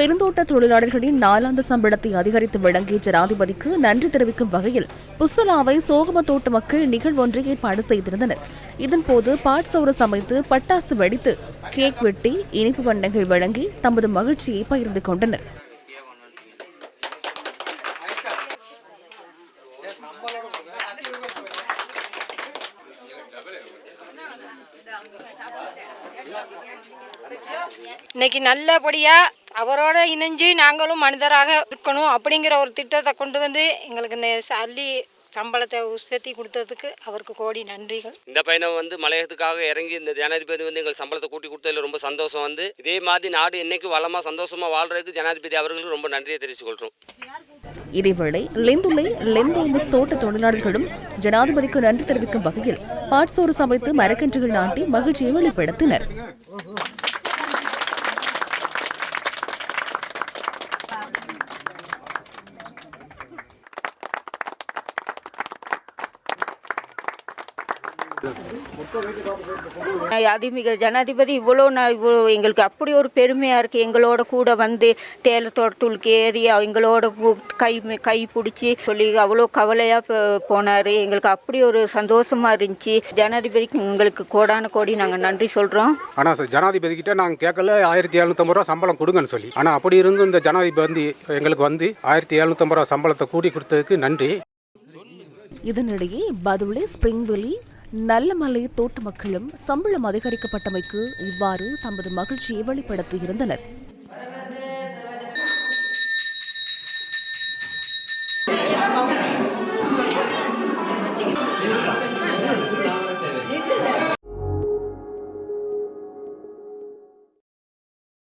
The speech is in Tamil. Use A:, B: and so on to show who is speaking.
A: பெருந்தோட்ட தொழிலாளர்களின் நாலாந்து சம்பளத்தை அதிகரித்து வழங்கிய ஜனாதிபதிக்கு நன்றி தெரிவிக்கும் வகையில் புஸ்ஸலாவை சோகம தோட்ட மக்கள் நிகழ்வொன்றை ஏற்பாடு செய்திருந்தனர். இதன்போது பாட்சோறு சமைத்து பட்டாசு வெடித்து கேக் வெட்டி இனிப்பு பண்டங்கள் வழங்கி தமது மகிழ்ச்சியை பகிர்ந்து கொண்டனர்.
B: இன்னைக்கு நல்லபடியா அவரோட இணைஞ்சு நாங்களும் மனிதராக இருக்கணும் அப்படிங்கிற ஒரு திட்டத்தை கொண்டு வந்து எங்களுக்கு இந்த சல்லி சம்பளத்தை உசத்தி கொடுத்ததுக்கு அவருக்கு கோடி நன்றிகள்.
C: இந்த பயணம் வந்து மலையகத்துக்காக இறங்கி இந்த ஜனாதிபதி வந்து எங்கள் சம்பளத்தை கூட்டி கொடுத்ததில் ரொம்ப சந்தோஷம் வந்து. இதே மாதிரி நாடு என்னைக்கு வளமாக சந்தோஷமாக வாழ்றதுக்கு ஜனாதிபதி அவர்களுக்கு ரொம்ப நன்றியை தெரிவித்துக் கொள்கிறோம்
A: இதேவேளை லெந்துலை லெந்தோமஸ் தோட்ட தொழிலாளர்களும் ஜனாதிபதிக்கு நன்றி தெரிவிக்கும் வகையில் பாட்சோறு சமைத்து மரக்கன்றுகள் நாட்டி மகிழ்ச்சியை வெளிப்படுத்தினர். Thank you.
D: அதிமிக ஜனாதிபதி இவ்வளோ நான் இவ்வளோ எங்களுக்கு அப்படி ஒரு பெருமையாக இருக்குது எங்களோட கூட வந்து தேயிலை தோட்டத்துக்கு ஏறி எங்களோட கு- கை மி- கை பிடிச்சி சொல்லி அவ்வளோ கவலையாக போனார். எங்களுக்கு அப்படி ஒரு சந்தோஷமாக இருந்துச்சு. ஜனாதிபதிக்கு எங்களுக்கு கோடான கோடி நாங்கள் நன்றி சொல்கிறோம்
E: ஆனால் சார் ஜனாதிபதி கிட்ட நாங்கள் கேட்கல. ஆயிரத்தி எழுநூத்தம்பது ரூபா சம்பளம் கொடுங்கன்னு சொல்லி. ஆனால் அப்படி இருந்தும் இந்த ஜனாதிபதி வந்து எங்களுக்கு வந்து ஆயிரத்தி எழுநூத்தம்பது ரூபா சம்பளத்தை கூட்டி கொடுத்ததுக்கு நன்றி.
A: இதனிடையே பதுளை ஸ்பிரிங்வெலி நல்லமலை தோட்ட மக்களும் சம்பளம் அதிகரிக்கப்பட்டமைக்கு இவ்வாறு தமது மகிழ்ச்சியை வெளிப்படுத்தியிருந்தனர் Thank you.